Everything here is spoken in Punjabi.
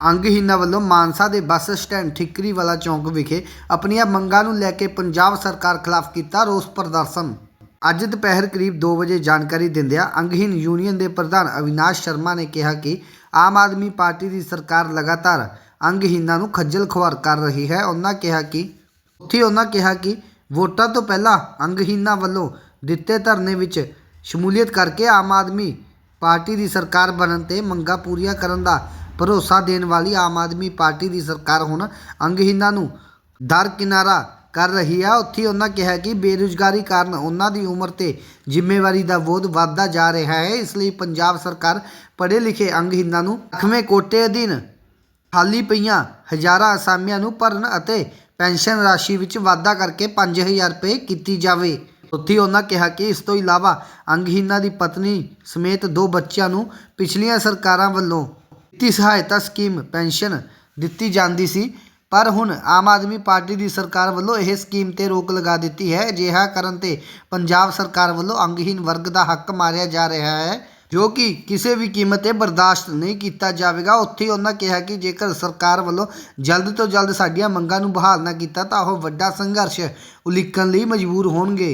ਅੰਗਹੀਨਾਂ ਵੱਲੋਂ ਮਾਨਸਾ ਦੇ ਬੱਸ ਸਟੈਂਡ ਠਿਕਰੀ ਵਾਲਾ ਚੌਂਕ ਵਿਖੇ ਆਪਣੀਆਂ ਮੰਗਾਂ ਨੂੰ ਲੈ ਕੇ ਪੰਜਾਬ ਸਰਕਾਰ ਖਿਲਾਫ ਕੀਤਾ ਰੋਸ ਪ੍ਰਦਰਸ਼ਨ। ਅੱਜ ਦੁਪਹਿਰ ਕਰੀਬ 2 ਵਜੇ ਜਾਣਕਾਰੀ ਦਿੰਦਿਆਂ ਅੰਗਹੀਨ ਯੂਨੀਅਨ ਦੇ ਪ੍ਰਧਾਨ ਅਵਿਨਾਸ਼ ਸ਼ਰਮਾ ਨੇ ਕਿਹਾ ਕਿ ਆਮ ਆਦਮੀ ਪਾਰਟੀ ਦੀ ਸਰਕਾਰ ਲਗਾਤਾਰ ਅੰਗਹੀਨਾਂ ਨੂੰ ਖੱਜਲ ਖੁਆਰ ਕਰ ਰਹੀ ਹੈ। ਉਹਨਾਂ ਕਿਹਾ ਕਿ ਉੱਥੇ ਉਹਨਾਂ ਕਿਹਾ ਕਿ ਵੋਟਾਂ ਤੋਂ ਪਹਿਲਾਂ ਅੰਗਹੀਨਾਂ ਵੱਲੋਂ ਦਿੱਤੇ ਧਰਨੇ ਵਿੱਚ ਸ਼ਮੂਲੀਅਤ ਕਰਕੇ ਆਮ ਆਦਮੀ ਪਾਰਟੀ ਦੀ ਸਰਕਾਰ ਬਣਨ ਤੇ ਮੰਗਾਂ ਪੂਰੀਆਂ ਕਰਨ ਦਾ ਭਰੋਸਾ ਦੇਣ ਵਾਲੀ ਆਮ ਆਦਮੀ ਪਾਰਟੀ ਦੀ ਸਰਕਾਰ ਹੁਣ ਅੰਗਹੀਨਾਂ ਨੂੰ ਦਰ ਕਿਨਾਰਾ ਕਰ ਰਹੀ ਹੈ ਉੱਥੇ ਉਹਨਾਂ ਕਿਹਾ ਕਿ ਬੇਰੁਜ਼ਗਾਰੀ ਕਾਰਨ ਉਹਨਾਂ ਦੀ ਉਮਰ ਤੇ ਜ਼ਿੰਮੇਵਾਰੀ ਦਾ ਬੋਝ ਵੱਧਦਾ ਜਾ ਰਿਹਾ ਹੈ। ਇਸ ਲਈ ਪੰਜਾਬ ਸਰਕਾਰ ਪੜ੍ਹੇ ਲਿਖੇ ਅੰਗਹੀਨਾਂ ਨੂੰ ਅੱਠਵੇਂ ਕੋਟੇ ਅਧੀਨ ਖਾਲੀ ਪਈਆਂ ਹਜ਼ਾਰਾਂ ਅਸਾਮੀਆਂ ਨੂੰ ਭਰਨ ਅਤੇ ਪੈਨਸ਼ਨ ਰਾਸ਼ੀ ਵਿੱਚ ਵਾਧਾ ਕਰਕੇ 5000 ਰੁਪਏ ਕੀਤੀ ਜਾਵੇ। ਉੱਥੇ ਉਹਨਾਂ ਕਿਹਾ ਕਿ ਇਸ ਤੋਂ ਇਲਾਵਾ ਅੰਗਹੀਨਾਂ ਦੀ ਪਤਨੀ ਸਮੇਤ ਦੋ ਬੱਚਿਆਂ ਨੂੰ ਪਿਛਲੀਆਂ ਸਰਕਾਰਾਂ ਵੱਲੋਂ ਵਿੱਤੀ ਸਹਾਇਤਾ ਸਕੀਮ, ਪੈਨਸ਼ਨ ਦਿੱਤੀ ਜਾਂਦੀ ਸੀ, ਪਰ ਹੁਣ ਆਮ ਆਦਮੀ ਪਾਰਟੀ ਦੀ ਸਰਕਾਰ ਵੱਲੋਂ ਇਹ ਸਕੀਮ ਤੇ ਰੋਕ ਲਗਾ ਦਿੱਤੀ ਹੈ। ਅਜਿਹਾ ਕਰਨ ਤੇ ਪੰਜਾਬ ਸਰਕਾਰ ਵੱਲੋਂ ਅੰਗਹੀਨ ਵਰਗ ਦਾ ਹੱਕ ਮਾਰਿਆ ਜਾ ਰਿਹਾ ਹੈ, ਜੋ ਕਿ ਕਿਸੇ ਵੀ ਕੀਮਤ ਤੇ ਬਰਦਾਸ਼ਤ ਨਹੀਂ ਕੀਤਾ ਜਾਵੇਗਾ। ਉੱਥੇ ਉਹਨਾਂ ਕਿਹਾ ਕਿ ਜੇਕਰ ਸਰਕਾਰ ਵੱਲੋਂ ਜਲਦ ਤੋਂ ਜਲਦ ਸਾਡੀਆਂ ਮੰਗਾਂ ਨੂੰ ਬਹਾਲ ਨਾ ਕੀਤਾ, ਤਾਂ ਉਹ ਵੱਡਾ ਸੰਘਰਸ਼ ਉਲੀਕਣ ਲਈ ਮਜਬੂਰ ਹੋਣਗੇ।